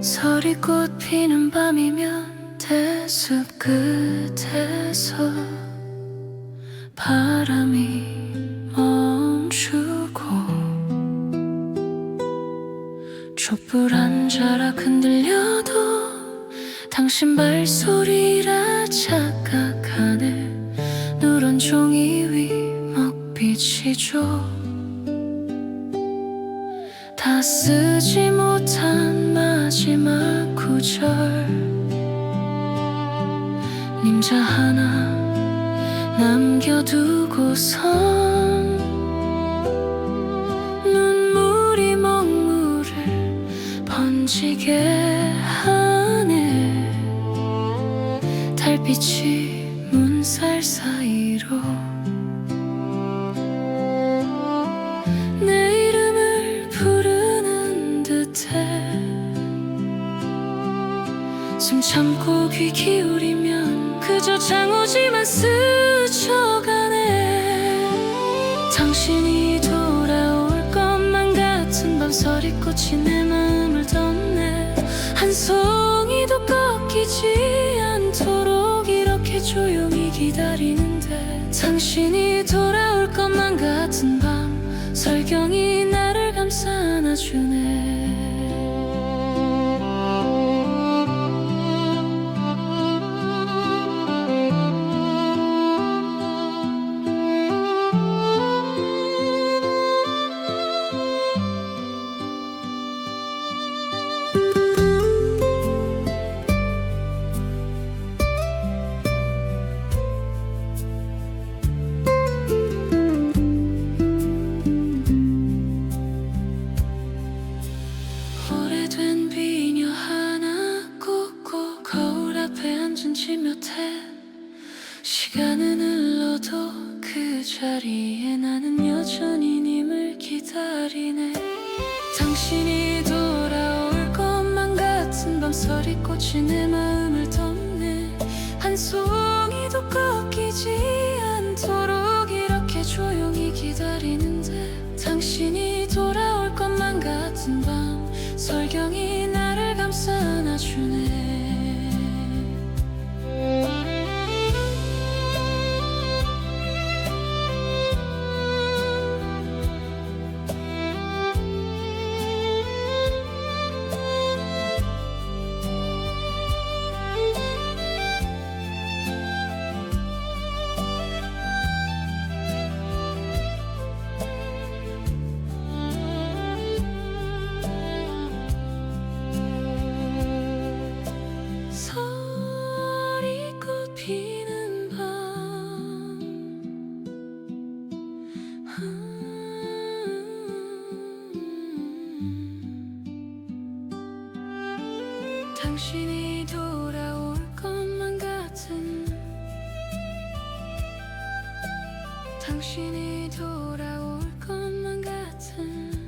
서리꽃 피는 밤이면 대숲 끝에서 바람이 멈추고 촛불 한 자락 흔들려도 당신 발소리라 착각하네. 누런 종이 위 먹빛이죠. 다 쓰지 못한 마지막 구절. 님자 하나 남겨두고선 눈물이 먹물을 번지게 하네 달빛이 문살 사이로 내 이름을 부르는 듯해 숨 참고 귀 기울이면 그저 장우지만 스쳐가네. 당신이 돌아올 것만 같은 밤 서리꽃이 내 마음을 덮네. 한 송이도 꺾이지 않도록 조용히 기다리는데 당신이 돌아올 것만 같은 밤 설경이 나를 감싸 안아주네 시간은 흘러도 그 자리에 나는 여전히 님을 기다리네. 당신이 돌아올 것만 같은 밤 서리꽃이 내 마음을 덮네. 한 송이도 꺾이지 않도록 당신이 돌아올 것만 같은 당신이 돌아올 것만 같은